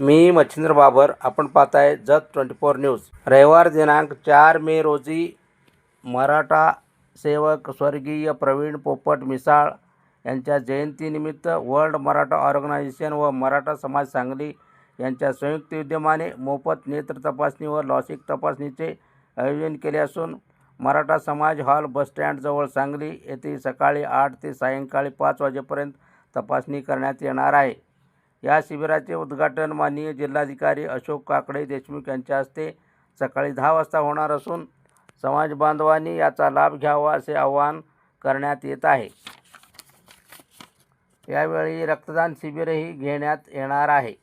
मी मच्छिंद्र बाबर. आपण पाहताय Jat twenty four news. रविवार दिनांक चार मे रोजी मराठा सेवक स्वर्गीय प्रवीण पोपट मिसाळ यांच्या जयंतीनिमित्त वर्ल्ड मराठा ऑर्गनायझेशन व मराठा समाज सांगली यांच्या संयुक्त विद्यमाने मोफत नेत्र तपासणी व लॉसिक तपासणीचे आयोजन केले असून मराठा समाज हॉल बसस्टँडजवळ सांगली येथे सकाळी आठ ते सायंकाळी पाच वाजेपर्यंत तपासणी करण्यात येणार आहे. या शिबिराचे उद्घाटन माननीय जिल्हाधिकारी अशोक काकडे देशमुख यांच्या हस्ते सकाळी दहा वाजता होणार असून समाज बांधवांनी याचा लाभ घ्यावा असे आवाहन करण्यात येत आहे. यावेळी रक्तदान शिबिरही घेण्यात येणार आहे.